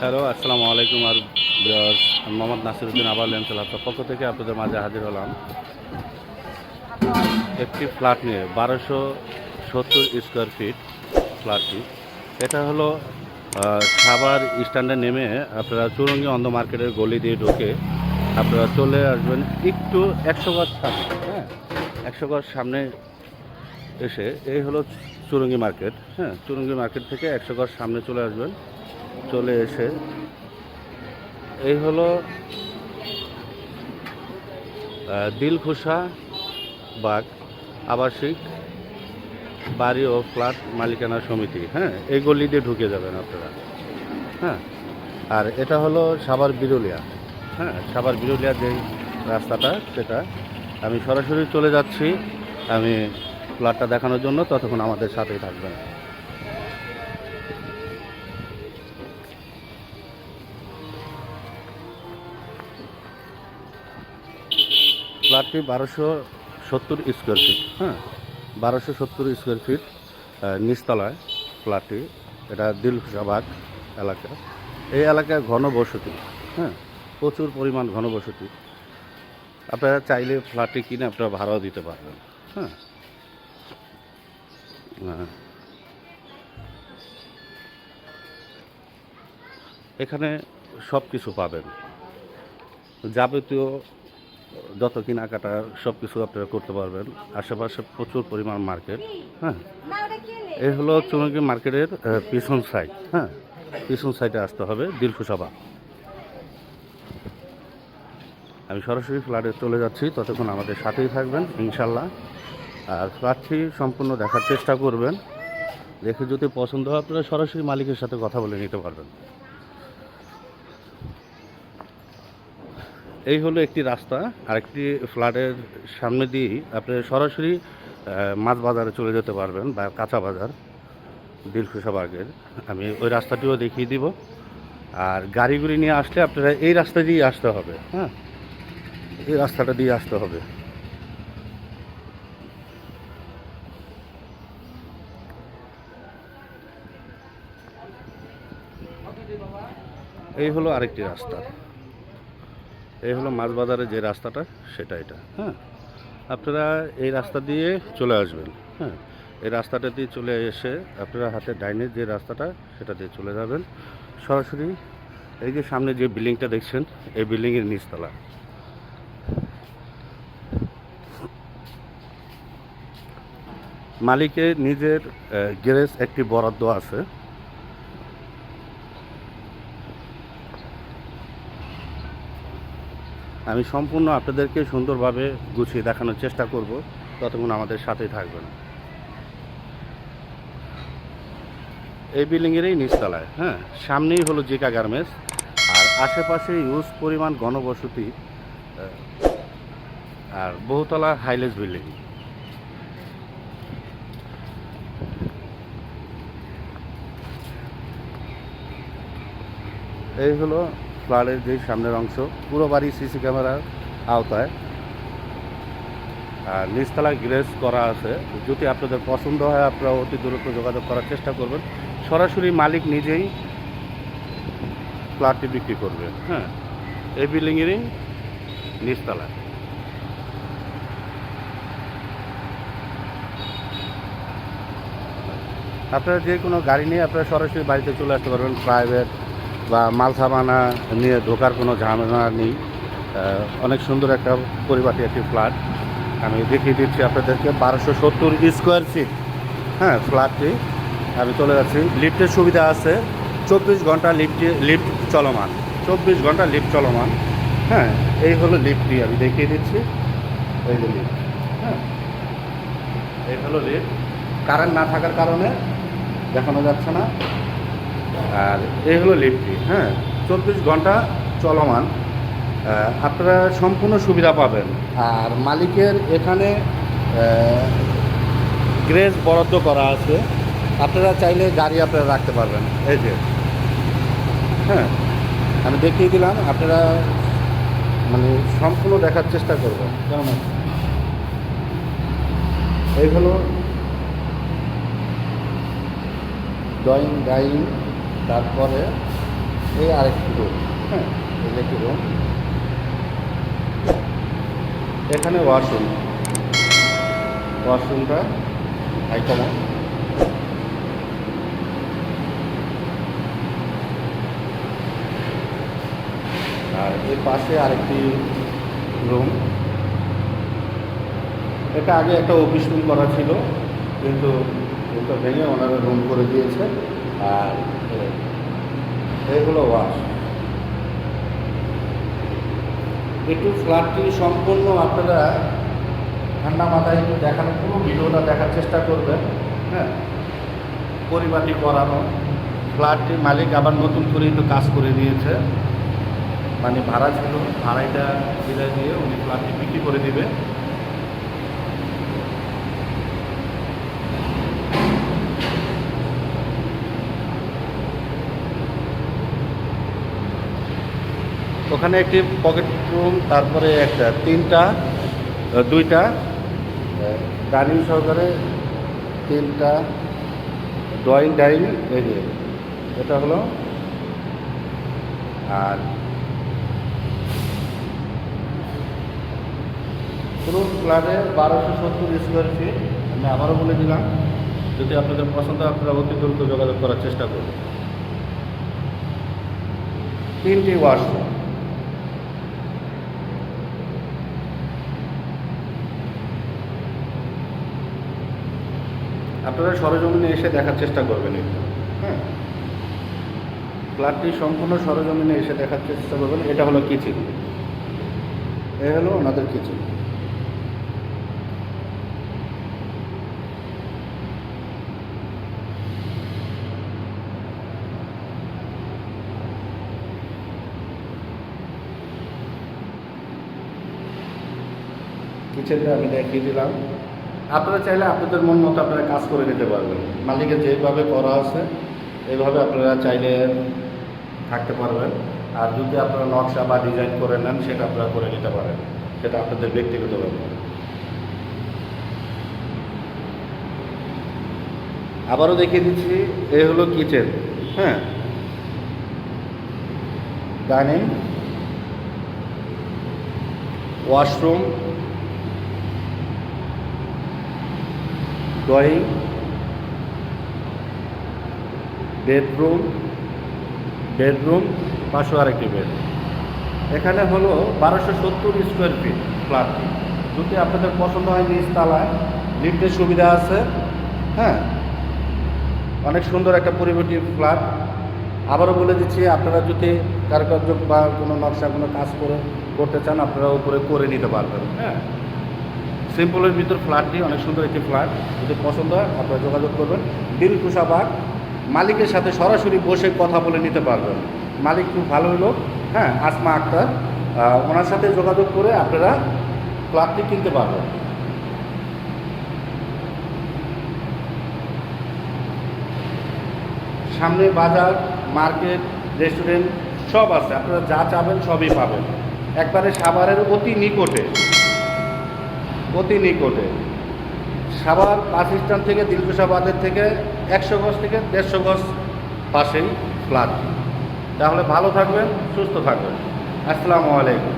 Hello আসসালামু আলাইকুম আর viewers, আমি মোহাম্মদ নাসিরুদ্দিন আবার লেন্সেল আপনার পক্ষ থেকে আপনাদের মাঝে হাজির হলাম। একটি ফ্ল্যাট নিয়ে বারোশো সত্তর স্কোয়ার ফিট ফ্ল্যাটটি এটা হলো সাভার স্ট্যান্ডে নেমে আপনারা চুরঙ্গি অন্ধ মার্কেটের গলি দিয়ে ঢুকে আপনারা চলে আসবেন একটু একশো গজ সামনে হ্যাঁ? একশো গজ সামনে এসে এই হলো চুরঙ্গি মার্কেট হ্যাঁ? চুরঙ্গি মার্কেট থেকে একশো গজ সামনে চলে আসবেন। চলে এসে, এই হলো দিলখুশা বাগ, আবাসিক বাড়ি ও ফ্ল্যাট মালিকানা সমিতি। হ্যাঁ এই গলি দিয়ে ঢুকে যাবেন আপনারা। হ্যাঁ আর এটা হলো সাভার বিরুলিয়া। হ্যাঁ সাভার বিরুলিয়া যেই রাস্তাটা, সেটা আমি সরাসরি চলে যাচ্ছি। আমি ফ্ল্যাটটা দেখানোর জন্য ততক্ষণ আমাদের সাথেই থাকবেন। ফ্ল্যাটটি বারোশো সত্তর স্কোয়ার ফিট হ্যাঁ? বারোশো সত্তর স্কোয়ার ফিট নিচতলায় ফ্ল্যাটটি। এটা দিলশাবাগ এলাকা। এই এলাকায় ঘনবসতি হ্যাঁ? প্রচুর পরিমাণ ঘনবসতি। আপনারা চাইলে ফ্ল্যাটটি কিনে আপনারা ভাড়াও দিতে পারবেন হ্যাঁ। এখানে সব কিছু পাবেন। যাবতীয় যত কেনাকাটা সব কিছু আপনারা করতে পারবেন, আশেপাশে প্রচুর পরিমাণ মার্কেট হ্যাঁ। এই হলো চুনকি মার্কেটের পিছন সাইড হ্যাঁ। পিছন সাইডে আসতে হবে দিলখুশাবা আমি সরাসরি ফ্ল্যাটে চলে যাচ্ছি, ততক্ষণ আমাদের সাথেই থাকবেন ইনশাল্লাহ আর ফ্ল্যাটটি সম্পূর্ণ দেখার চেষ্টা করবেন, দেখে যদি পছন্দ হয়, আপনারা সরাসরি মালিকের সাথে কথা বলে নিতে পারবেন। এই হলো একটি রাস্তা, আরেকটি ফ্ল্যাটের সামনে দিয়ে আপনি সরাসরি মাছ বাজারে চলে যেতে পারবেন বা কাঁচা বাজার দিলখুশাবাগের আমি ওই রাস্তাটিও দেখিয়ে দিব। আর গাড়িগুলি নিয়ে আসলে আপনারা এই রাস্তা দিয়ে আসতে হবে হ্যাঁ? এই রাস্তাটা দিয়ে আসতে হবে। এই হলো আরেকটি রাস্তা। এই হলো মাছ বাজারে যে রাস্তাটা, সেটা এটা। হ্যাঁ? আপনারা এই রাস্তা দিয়ে চলে আসবেন। হ্যাঁ? এই রাস্তাটা দিয়ে চলে এসে আপনারা হাতে ডাইনের যে রাস্তাটা, সেটা দিয়ে চলে যাবেন। সরাসরি এই যে সামনে যে বিল্ডিংটা দেখছেন, এই বিল্ডিংয়ের নিচতলা। মালিকের নিজের গ্যারেজ একটি বরাদ্দ আছে। আমি সম্পূর্ণ আপনাদেরকে সুন্দরভাবে গুছিয়ে দেখানোর চেষ্টা করব। ততক্ষণ আমাদের সাথেই থাকবেন। এই বিল্ডিংয়েরই নিচতলায় হ্যাঁ সামনেই হলো জিকা গার্মেন্টস, আর আশেপাশে ইউজ পরিমাণ গণবসতি আর বহুতলা হাইলেস বিল্ডিং। এই হলো ফ্ল্যাটের যে সামনের অংশ, পুরো বাড়ি সিসি ক্যামেরার আওতায়। আর নিচতলায় গ্রেস করা আছে। যদি আপনাদের পছন্দ হয়, আপনারা অতি দূরত্ব যোগাযোগ করার চেষ্টা করবেন। সরাসরি মালিক নিজেই ফ্ল্যাটটি বিক্রি করবে। হ্যাঁ এই বিল্ডিংয়েরই নিচতলা আপনারা যে কোনো গাড়ি নিয়ে আপনারা সরাসরি বাড়িতে চলে আসতে পারবেন, প্রাইভেট বা মাল সামানা নিয়ে ঢোকার কোনো ঝামেলা নেই। অনেক সুন্দর একটা পরিপাটি একটি ফ্ল্যাট। আমি দেখিয়ে দিচ্ছি আপনাদেরকে, বারোশো সত্তর স্কোয়ার ফিট হ্যাঁ ফ্ল্যাটটি। আমি চলে যাচ্ছি, লিফটের সুবিধা আছে। চব্বিশ ঘণ্টা লিফটে, লিফট চলমান। চব্বিশ ঘণ্টা লিফট চলমান। হ্যাঁ এই হলো লিফটটি, আমি দেখিয়ে দিচ্ছি। এই যে লিফট হ্যাঁ। এই হলো লিফট। কারেন্ট না থাকার কারণে দেখানো যাচ্ছে না। আর এই হলো লিফটি হ্যাঁ? চব্বিশ ঘণ্টা চলমান আপনারা সম্পূর্ণ সুবিধা পাবেন। আর মালিকের এখানে গ্রেস বরাদ্দ করা আছে। আপনারা চাইলে গাড়ি আপনারা রাখতে পারবেন। এই যে হ্যাঁ? আমি দেখিয়ে দিলাম, আপনারা মানে সম্পূর্ণ দেখার চেষ্টা করবেন। কেমন এই হলো ড্রয়িং ডাইং তারপরে এই আরেকটি রুম হ্যাঁ এই একটি রুম এখানে ওয়াশরুম ওয়াশরুমটা হাইকমন আর এর পাশে আরেকটি রুম এটা আগে একটা অফিস রুম করা ছিল, কিন্তু ওটা ভেঙে ওনারা রুম করে দিয়েছে। আর এ- এই হলো ওয়াশ। একটু ফ্ল্যাটটি সম্পূর্ণ আপনারা ঠান্ডা মাথায় একটু দেখানো, পুরো ভিডিওটা দেখার চেষ্টা করবেন হ্যাঁ? পরিপাটি করানো। ফ্ল্যাটটির মালিক আবার নতুন করে একটু কাজ করে দিয়েছে। মানে ভাড়া ছিল, ভাড়াইটা বিদায় দিয়ে উনি ফ্ল্যাটটি বিক্রি করে দিবে। ওখানে একটি পকেট রুম তারপরে একটা, তিনটা দুইটা ডাইনিং সহকারে তিনটা ড্রয়িং ডাইনিং এই যে, এটা হলো, আর পুরো ফ্ল্যাটে বারোশো সত্তর স্কোয়ার ফিট আমি আবারও বলে দিলাম, যদি আপনাদের পছন্দ আপনারা অতি দ্রুত যোগাযোগ করার চেষ্টা করুন। তিনটি ওয়াশরুম আপনারা সরজমিনে এসে দেখার চেষ্টা করবেন হ্যাঁ। ফ্ল্যাটটি সম্পূর্ণ সরজমিনে এসে দেখার চেষ্টা করবেন। এটা হলো কিচেন। এ হলো ওনাদের কিচেন। কিচেনটা আমি দেখিয়ে দিলাম। আপনারা চাইলে আপনাদের মন মতো আপনারা কাজ করে নিতে পারবেন। মালিকের যেভাবে করা আছে এইভাবে আপনারা চাইলে থাকতে পারবেন। আর যদি আপনারা নকশা বা ডিজাইন করে নেন, সেটা আপনারা করে নিতে পারেন। সেটা আপনাদের ব্যক্তিগত ব্যাপার। আবারও দেখিয়ে দিচ্ছি এই হলো কিচেন হ্যাঁ? Dining, washroom drawing, bedroom bedroom পাশে আরেকটি বেড। এখানে হলো বারোশো সত্তর স্কোয়ার ফিট ফ্ল্যাটটি যদি আপনাদের পছন্দ হয় নিচতলায় লিফটের সুবিধা আছে হ্যাঁ? অনেক সুন্দর একটা পরিবেটি ফ্ল্যাট। আবারও বলে দিচ্ছি, আপনারা যদি কারুকার্য বা কোনো নকশা কোনো কাজ করে করতে চান, আপনারা উপরে করে নিতে পারবেন হ্যাঁ? সিম্পলের ভিতর ফ্ল্যাটটি অনেক সুন্দর একটি ফ্ল্যাট যদি পছন্দ হয়, আপনারা যোগাযোগ করবেন। দিলকুশাবাগ মালিকের সাথে সরাসরি বসে কথা বলে নিতে পারবেন। মালিক খুব ভালো হলো হ্যাঁ আসমা আক্তার। ওনার সাথে যোগাযোগ করে আপনারা ফ্ল্যাটটি কিনতে পারবেন। সামনে বাজার, মার্কেট, রেস্টুরেন্ট, সব আছে। আপনারা যা চাবেন সবই পাবেন। একবারে সাভারের অতি নিকটে। অতি নিকটে। সাভার বাস স্ট্যান্ড থেকে দিলকুশাবাদের থেকে একশো গজ থেকে দেড়শো গজ পাশেই ফ্ল্যাট তাহলে ভালো থাকবেন, সুস্থ থাকবেন। আসসালামু আলাইকুম।